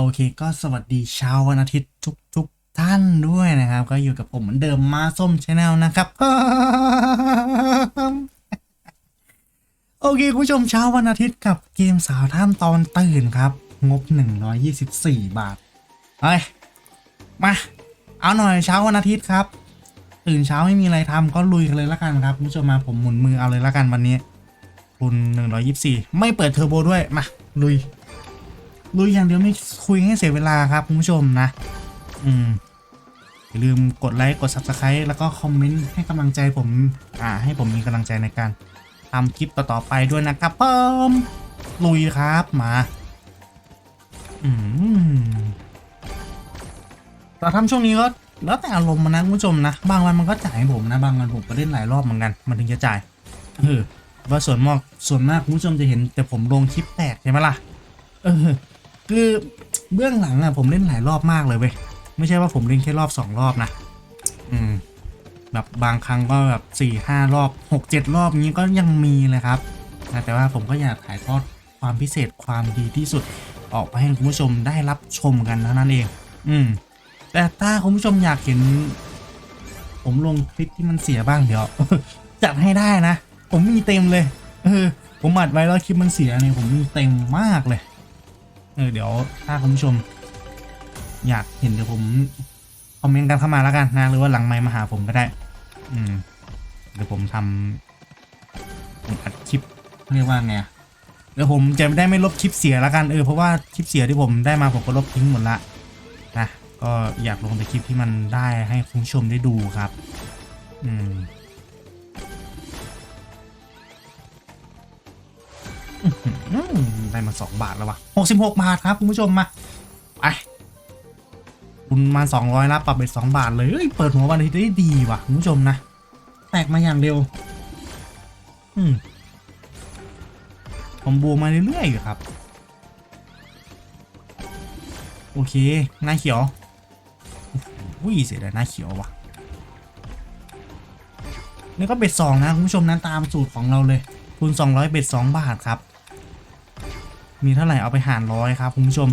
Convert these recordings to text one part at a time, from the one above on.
โอเคก็สวัสดีเช้าวันอาทิตย์ทุกทุกๆท่านด้วยนะครับ ก็อยู่กับผมเหมือนเดิมมาส้มชาแนลนะครับ โอเคคุณผู้ชมเช้าวันอาทิตย์กับเกมสาวท่ามตอนตื่นครับ งบ 124 บาทเฮ้ยมาเอาหน่อยเช้าวันอาทิตย์ครับ ตื่นเช้าไม่มีอะไรทำก็ลุยกันเลยละกันครับคุณผู้ชมมาผมหมุนมือเอาเลยละกันวันนี้คุณ124 ไม่เปิดเทอร์โบด้วยมาลุย ลุยอย่างเดียวไม่คุยให้เสียเวลาครับคุณผู้ชมนะ อืมอย่าลืมกดไลค์กด subscribe แล้วก็คอมเมนต์ให้กำลังใจผมอ่าให้ผมมีกำลังใจในการทำคลิปต่อๆไปด้วยนะครับเพิ่มลุยครับมาอืมเราทำช่วงนี้ก็แล้วแต่อารมณ์มันนะคุณผู้ชมนะ บางวันมันก็จ่ายผมนะ บางวันผมก็เล่นหลายรอบเหมือนกัน มันถึงจะจ่ายเออว่าส่วนมากส่วนมากคุณผู้ชมจะเห็นแต่ผมลงคลิปแตกใช่ไหมล่ะ เออ คือเบื้องหลังอะผมเล่นหลายรอบมากเลยเว้ยไม่ใช่ว่าผมเล่นแค่รอบสองรอบนะอืมแบบบางครั้งก็แบบสี่ห้ารอบหกเจ็ดรอบนี้ก็ยังมีเลยครับนะแต่ว่าผมก็อยากถ่ายทอดความพิเศษความดีที่สุดออกไปให้คุณผู้ชมได้รับชมกันเท่านั้นเอง อืม แต่ถ้าคุณผู้ชมอยากเห็น ผมลงคลิปที่มันเสียบ้างเดี๋ยวจัดให้ได้นะ ผมมีเต็มเลย เออ ผมอัดไว้แล้วคลิปมันเสียเนี่ยผมมีเต็มมากเลย เออเดี๋ยวถ้าคุณผู้ชม อยากเห็นเดี๋ยวผมคอมเมนต์กันเข้ามาแล้วกันนะหรือว่าหลังไมค์มาหาผมก็ได้ อืมเดี๋ยวผมทำผมอัดคลิปเรียกว่าไงเดี๋ยวผมจะได้ไม่ลบคลิปเสียแล้วกันเออเพราะว่าคลิปเสียที่ผมได้มาผมก็ลบทิ้งหมดละนะก็อยากลงแต่คลิปที่มันได้ให้คุณผู้ชมได้ดูครับ อืม ได้มาสองบาทแล้ววะหกสิบหกบาทครับ คุณผู้ชมมาไปคุณมาสองร้อยแล้วปรับเป็นสองบาทเลยเอ้ยเปิดหัววันอาทิตย์ได้ดีว่ะคุณผู้ชมนะ แตกมาอย่างเร็ว อืมผมบูมาเรื่อยๆอยู่ครับ โอเคหน้าเขียวอุ้ยเสียดายหน้าเขียวว่ะนี่ก็เบ็ดสองนะคุณผู้ชมนะตามสูตรของเราเลยคูณ200 เบ็ด2บาทครับ มีเท่าไหร่เอาไปหารร้อยครับคุณผู้ชม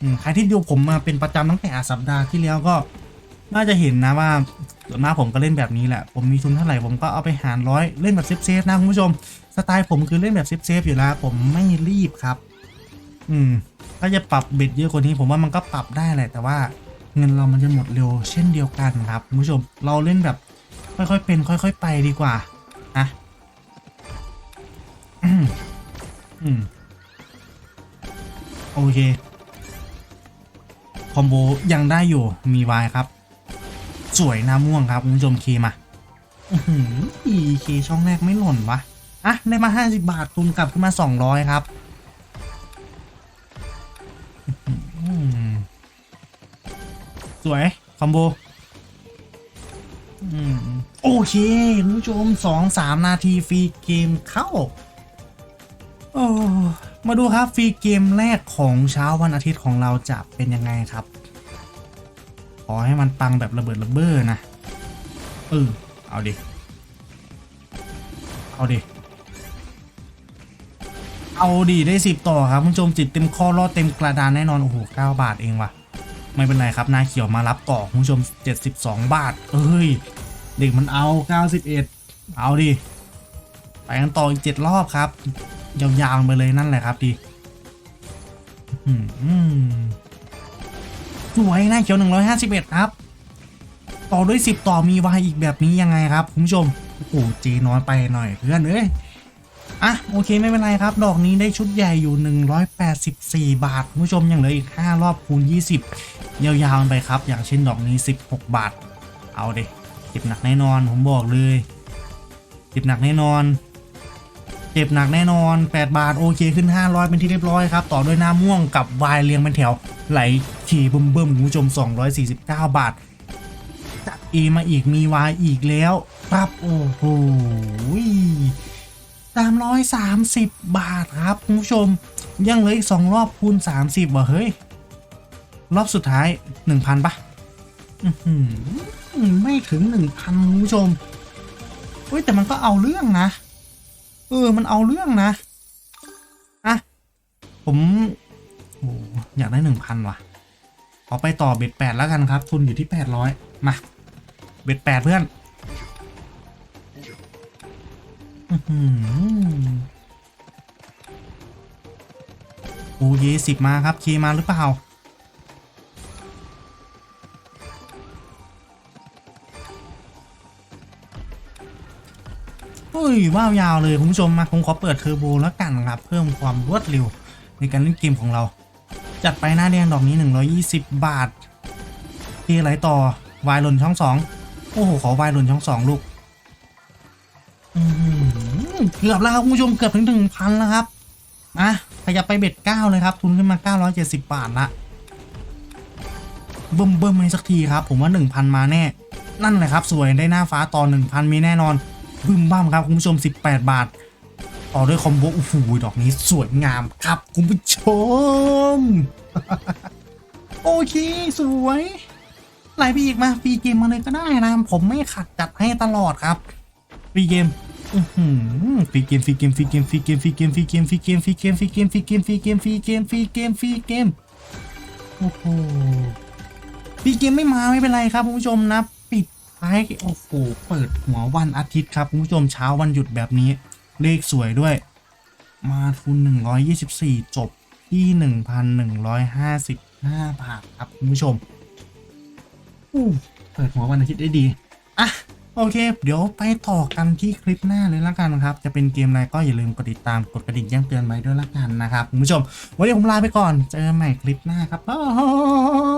อืมใครที่ดูผมมาเป็นประจำตั้งแต่สัปดาห์ที่แล้วก็ น่าจะเห็นนะว่าส่วนมากผมก็เล่นแบบนี้แหละ ผมมีทุนเท่าไหร่ผมก็เอาไปหารร้อยเล่นแบบเซฟๆนะคุณผู้ชม สไตล์ผมคือเล่นแบบเซฟๆอยู่แล้วผมไม่รีบครับ อืมถ้าจะปรับเบ็ดเยอะกว่านี้ผมว่ามันก็ปรับได้แหละแต่ว่าเงินเรามันจะหมดเร็วเช่นเดียวกันครับคุณผู้ชมเราเล่นแบบ ค่อยๆเป็น ค่อย ๆ ไปดีกว่านะอืมอืม โอเค คอมโบยังได้อยู่มีวายครับ สวยหน้าม่วงครับคุณผู้ชมเคมาอือีเคช่องแรกไม่หล่นวะอะได้มา 50 บาทตุนกลับขึ้นมา 200 ครับสวย คอมโบโอเคคุณผู้ชมสองสามนาที ฟรีเกมเข้า โอ้ มาดูครับฟรีเกมแรกของเช้าวันอาทิตย์ของเราจะเป็นยังไงครับ ขอให้มันปังแบบระเบิดระเบ้อนะ เออ เอาดิ เอาดิ เอาดิได้สิบต่อครับคุณผู้ชมจิตเต็มข้อรอดเต็มกระดานแน่นอน โอ้โหเก้าบาทเองว่ะ ไม่เป็นไรครับนาเขียวมารับต่อคุณผู้ชม 72 บาท เอ้ย เด็กมันเอา 91 เอาดิ ไปกันต่ออีก 7 รอบครับ ยาวๆไปเลยนั่นแหละครับดีสวยหน้าเขียว151ครับ ต่อด้วย10ต่อมีวายอีกแบบนี้ยังไงครับคุณผู้ชมโอ้โหเจน้อยไปหน่อยเพื่อนเอ้ยอะโอเคไม่เป็นไรครับ ดอกนี้ได้ชุดใหญ่อยู่ 184 บาทคุณผู้ชมยังเหลืออีก 5 รอบคูณ 20 ยาวๆไปครับ อย่างเช่นดอกนี้ 16 บาท เอาเด็เจ็บหนักแน่นอนผมบอกเลยเจ็บหนักแน่นอน จ็บหนักแน่นอน 8 บาทโอเคขึ้น 500 เป็นที่เรียบร้อยครับ ต่อด้วยหน้าม่วงกับวายเรียงเป็นแถว ไหลขี่เบิ่มๆคุณผู้ชม 249 บาทจัดเอมาอีกมีวายอีกแล้วครับโอ้โหสามร้อยสามสิบบาทครับคุณผู้ชม ยังเหลืออีกสองรอบคูณสามสิบว่ะเฮ้ย รอบสุดท้ายหนึ่งพันปะไม่ถึงหนึ่งพันคุณผู้ชมเฮ้ยแต่มันก็เอาเรื่องนะ เออ มันเอาเรื่องนะอะผมโอ้อยากได้หนึ่งพันว่ะ ขอไปต่อเบ็ดแปดแล้วกันครับ ทุนอยู่ที่แปดร้อยมา เบ็ดแปดเพื่อนอือโอ้ยสิบมาครับ เคมาหรือเปล่า เฮ้ยว้าวยาวเลยคุณผู้ชมมาผมขอเปิดเทอร์โบแล้วกันครับเพิ่มความรวดเร็วในการเล่นเกมของเรา จัดไปหน้าแดงดอกนี้ 120 บาทเทไหลต่อวายหล่นช่องสองโอ้โหขอวายหล่นช่องสองลูกเกือบแล้วครับคุณผู้ชมเกือบถึงถึงพันแล้วครับอะขยับไปเบ็ดเก้าเลยครับ ทุนขึ้นมา 970 บาทละเบิ่มเบิ่มให้สักทีครับ ผมว่า 1,000 มาแน่ นั่นแหละครับ สวยได้หน้าฟ้าต่อ 1,000 มีแน่นอน บึ้มบ้ามครับคุณผู้ชม 18 บาทต่อด้วยคอมโบโอ้โหดอกนี้สวยงามครับคุณผู้ชม โอเค สวยไหลไปอีกมาฟรีเกมมาเลยก็ได้นะ ผมไม่ขัดจัดให้ตลอดครับฟรีเกมอื้อหือฟรีเกมฟรีเกมฟรีเกมฟรีเกมฟรีเกมฟรีเกมฟรีเกมฟรีเกมฟรีเกมฟรีเกมฟรีเกมฟรีเกมฟรีเกมฟรีเกมโอ้โหฟรีเกมไม่มาไม่เป็นไรครับคุณผู้ชมนะ ท้ายโอ้โหเปิดหัววันอาทิตย์ครับคุณผู้ชมเช้าวันหยุดแบบนี้ เลขสวยด้วย มาทุน 124 จบที่ 1,155 บาทครับคุณผู้ชมอู้เปิดหัววันอาทิตย์ได้ดี อะ โอเค เดี๋ยวไปต่อกันที่คลิปหน้าเลยละกันครับ จะเป็นเกมอะไรก็อย่าลืมกดติดตามกดกระดิ่งแจ้งเตือนไว้ด้วยละกันนะครับคุณผู้ชม วันนี้ผมลาไปก่อนเจอกันใหม่คลิปหน้าครับบ๊าย